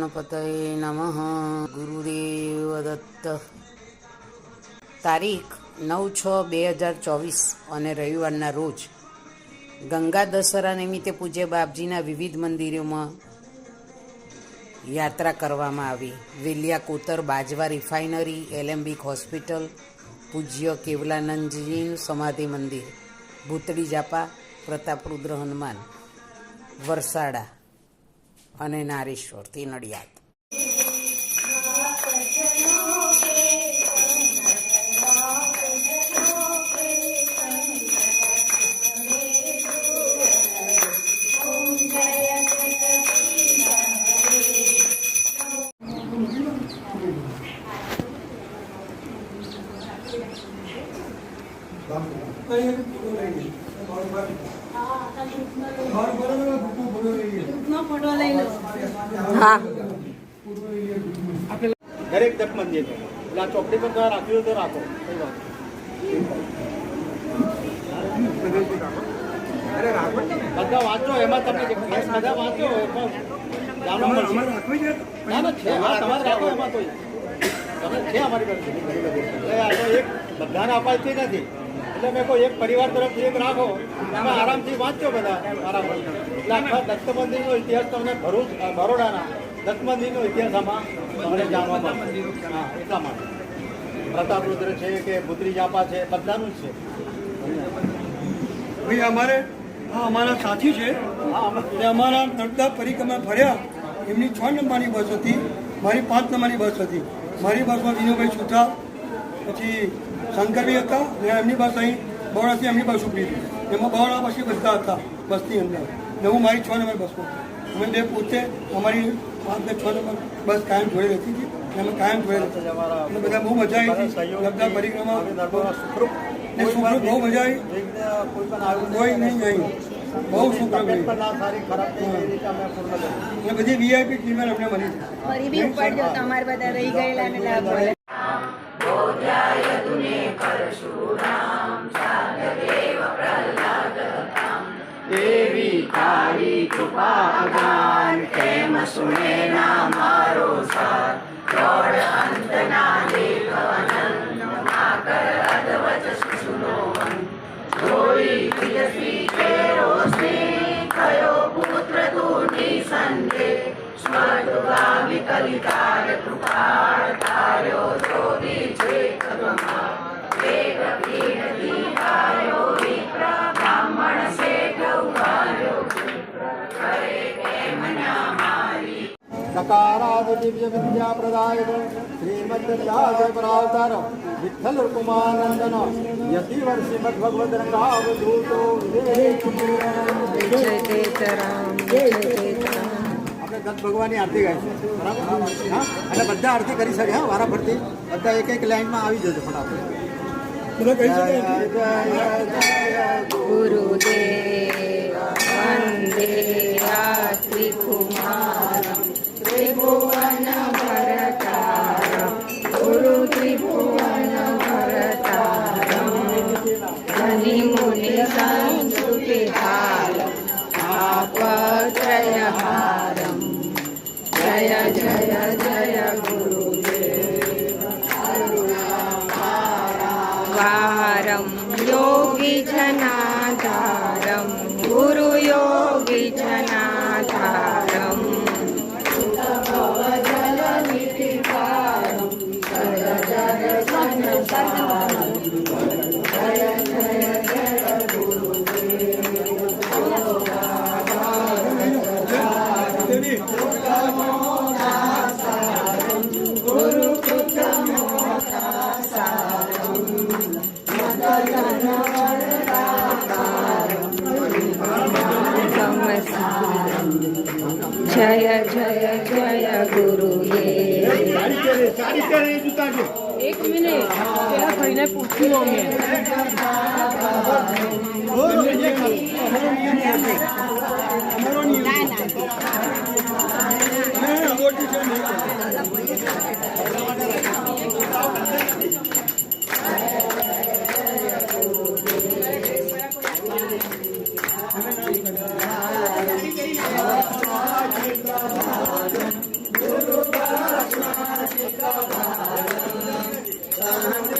ગણપતये નમઃ. ગુરુદેવ દત્ત. તારીખ નવ છ બે હજાર ચોવીસ અને રવિવારના રોજ ગંગા દશહરા નિમિત્તે પૂજ્ય બાપજીના વિવિધ મંદિરોમાં યાત્રા કરવામાં આવી. વેલિયા કોતર, બાજવા રિફાઇનરી, એલેમ્બિક હોસ્પિટલ, પૂજ્ય કેવલાનંદજીનું સમાધિ મંદિર, ભૂતળી જાપા, પ્રતાપરુદ્ર હનુમાન, વરસાડા. અને નારેશ્વર તે નડિયાદ. દરેક દત્ત મંદિર એટલે આ ચોકડી પર ત્યાં રાખ્યું હોય તો રાખો. કઈ વાત બધા વાંચો એમાં તમને જે બધા વાંચો જાણવા મળશે. ના ના છે હા તમારે રાખો એમાં તો. તમે છે અમારી પાસે. એક બધાને અપાયથી નથી. એટલે મેં કોઈ એક પરિવાર તરફથી એક રાખો તમે આરામથી વાંચો બધા આરામથી. એટલે આખા દત્ત મંદિરનો ઇતિહાસ તમને ભરૂચ બરોડાના દત્ત મંદિરનો ઇતિહાસ આમાં તમને જાણવા મળશે. હા એટલા માટે. પ્રતાપરુદ્ર છે કે પુત્રી જાપા છે બધાનું જ છે. ભાઈ અમારે હા અમારા સાથી છે. અમારા નર્મદા પરિક્રમા ફર્યા એમની છ નંબરની બસ હતી મારી પાંચ નંબરની બસ હતી. મારી બસમાં વિનુભાઈ છૂટા પછી શંકરભાઈ હતા અને એમની બસ અહીં બરોડાથી એમની બસ ઉપડી હતી એમાં બરોડા પછી બધા હતા બસની અંદર. ને હું મારી છ નંબર બસમાં અમે બે પોતે અમારી પાંચ ને છ નંબર બસ કાયમ જોડે રહેતી હતી અમે કાયમ જોડે રહેતા અને બધા બહુ મજા આવી હતી. નર્મદા પરિક્રમા ને સુખરૂપ બહુ મજા આવી. કોઈ નહીં અહીં. બહુ સુખરૂપ કર્યું અને બધી વીઆઈપી ટ્રીટમેન્ટ અમને મળી. છે દેવી તારી કૃપા અગાન કેમ સુને ના મારો સાર દોડ અંત ના દેખવનન આકર અદવચ સુનો જોઈ તેજસ્વી કેરો સ્નેહ કૃપાળ સકારાદ દિવ્ય વિદ્યા પ્રદાયક શ્રીમદ વ્યાસ પરાવતાર વિઠ્ઠલ રૂપમાનંદન યતિવર શ્રીમદ ભગવદ રંગાવ જય કેતરામ જય કેતરામ આપણે દત્ત ભગવાનની આરતી ગાઈશું બરાબર? હા અને બધા આરતી કરી શકે. હા વારા ફરતી બધા એક એક લાઈનમાં આવી જજો ફટાફટ. ગુરુદેવ વંદે ी जनाधारं गुरुयोगी જય જય જય ગુરુદેવ એક મિનિટ. પેલા ભાઈને પૂછ્યું અમે.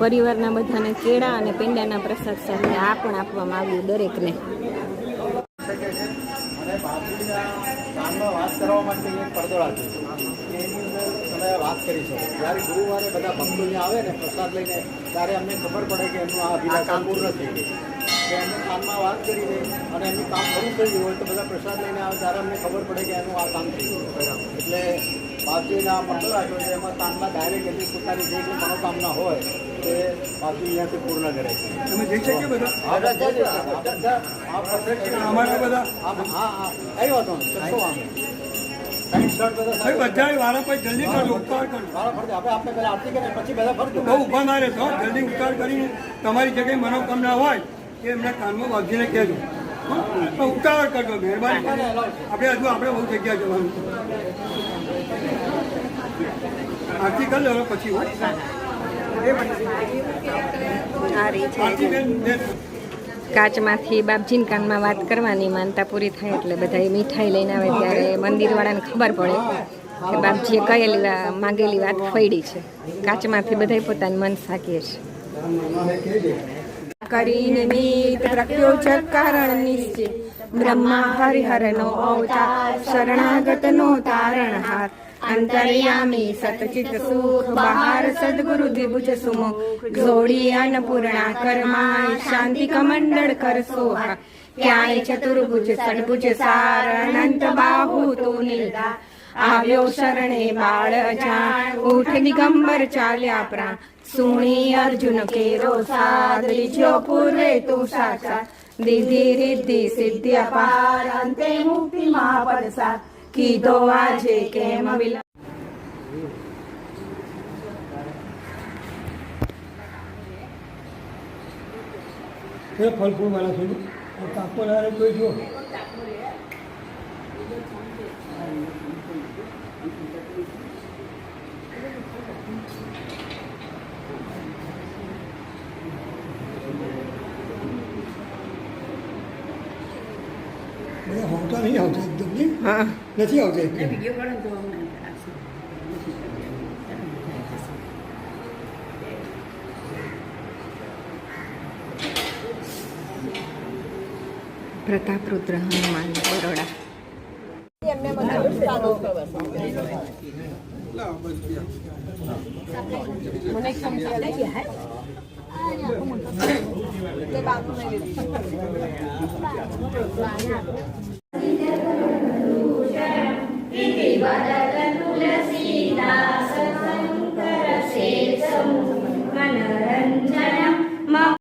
પરિવારના બધાને કેળા અને પેંડાના પ્રસાદ સાથે આ પણ આપવામાં આવ્યું દરેકને. વાત કરવા માટે એક વાત કરી શકો જ્યારે ગુરુવારે બધા ભક્તો ત્યાં આવે ને પ્રસાદ લઈને ત્યારે અમને ખબર પડે કે એમનું આ અભિલાષા પૂર્ણ થઈ ગઈ. કે એમને કામમાં વાત કરી દે અને એમનું કામ પૂરું થઈ ગયું હોય તો બધા પ્રસાદ લઈને આવે ત્યારે અમને ખબર પડે કે એનું આ કામ થઈ ગયું. એટલે બાપજીના રાખ્યો છે એમાં કામમાં ડાયરેક્ટ એમની પોતાની જે કંઈ મનોકામના હોય તે બાપજી અહીંયાથી પૂર્ણ કરે છે. તમે શકીએ બધા? આ બધા બધા આ બધા? હા હા હા. કઈ વાંધો નહીં કશો વાંધો નહીં. ટાઈમ સ્ટાર્ટ બધા ભાઈ બધા વાળા જલ્દી કરજો ઉપકાર કરજો મારા ફરજે. આપણે આપણે પહેલા આરતી કરીએ પછી બહુ ઊભા મારે છો જલ્દી ઉપકાર કરીને તમારી જગ્યાએ મનોકામના હોય એ એમના કાનમાં વાગીને કહેજો. ઉતાવળ કરજો મહેરબાની આપણે હજુ આપણે બહુ જગ્યા જવાનું. આરતી કરી લેવા પછી હોય આરતી બેન. કાચમાંથી બાપજીન કાનમાં વાત કરવાની માનતા પૂરી થાય એટલે બધા મીઠાઈ લઈને આવે ત્યારે મંદિરવાળાને ખબર પડે કે બાપજીએ કહેલી માંગેલી વાત ફળી છે. કાચમાંથી બધા પોતાનું મન સાકીએ છે. કરી પ્રક્યો છે કારણ નિશ્ચિત. બ્રહ્મા હરિહરનો અવતાર, શરણાગતનો તારણહાર અંતર્યામી સતચિત સુખ બહાર સદગુરુ દ્વિભુજ સુમુખ જોડી અન્નપૂર્ણા કરમાય શાંતિ કમંડળ કર સોહા ક્યાંય ચતુર્ભુજ ષડભુજ સાર અનંત બાહુ તું નીલા આવ્યો શરણે બાળ અજાણ ઉઠ દિગંબર ચાલ્યા પ્રાણ સુણી અર્જુન કેરો સાદ લીજો પૂર્વે તું સાચા દીધી રિદ્ધિ સિદ્ધિ અપાર અંતે મુક્તિ મહાપદ કીધો આજે કેમ વિલા એ ફળ ફૂલ વાળા છે કાપો ના રહે જો બધા હોતા નહીં આવતા એકદમ નહીં? હા. નથી આવતા પ્રતાપ વીડિયો કરો ને તો અમને આવશે. પ્રતાપરુદ્ર હનુમાન બરોડા